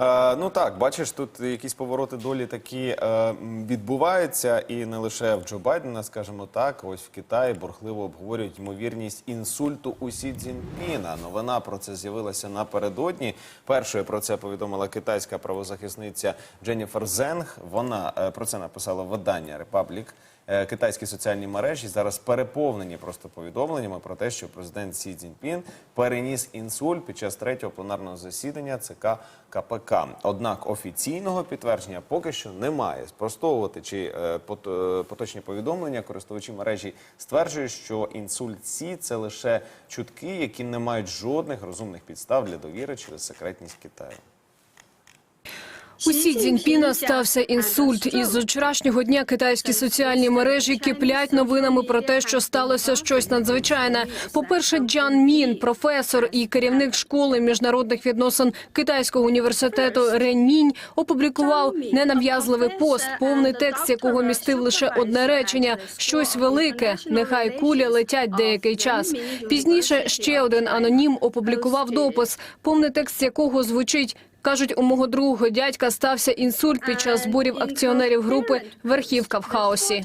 Е, ну так, бачиш, тут якісь повороти долі такі е, відбуваються, і не лише в Джо Байдена, скажімо так. Ось в Китаї бурхливо обговорюють ймовірність інсульту у Сі Цзіньпіна. Новина про це з'явилася напередодні. Першою про це повідомила китайська правозахисниця Дженніфер Зенг. Вона е, про це написала видання Репаблік. Е, Китайські соціальні мережі зараз переповнені просто повідомленнями про те, що президент Сі Цзіньпін переніс інсульт під час третього пленарного засідання ЦК КПК. Однак офіційного підтвердження поки що немає. Спростовувати чи е, е, поточні повідомлення користувачі мережі стверджують, що інсульт Сі це лише чутки, які не мають жодних розумних підстав для довіри через секретність Китаю. У Сі Цзіньпіна стався інсульт. І з вчорашнього дня китайські соціальні мережі киплять новинами про те, що сталося щось надзвичайне. По-перше, Джан Мін, професор і керівник школи міжнародних відносин Китайського університету Реньмінь, опублікував ненав'язливий пост, повний текст якого містив лише одне речення: щось велике. Нехай кулі летять деякий час. Пізніше ще один анонім опублікував допис, повний текст якого звучить. Кажуть, у мого другого дядька стався інсульт під час зборів акціонерів групи Верхівка в хаосі.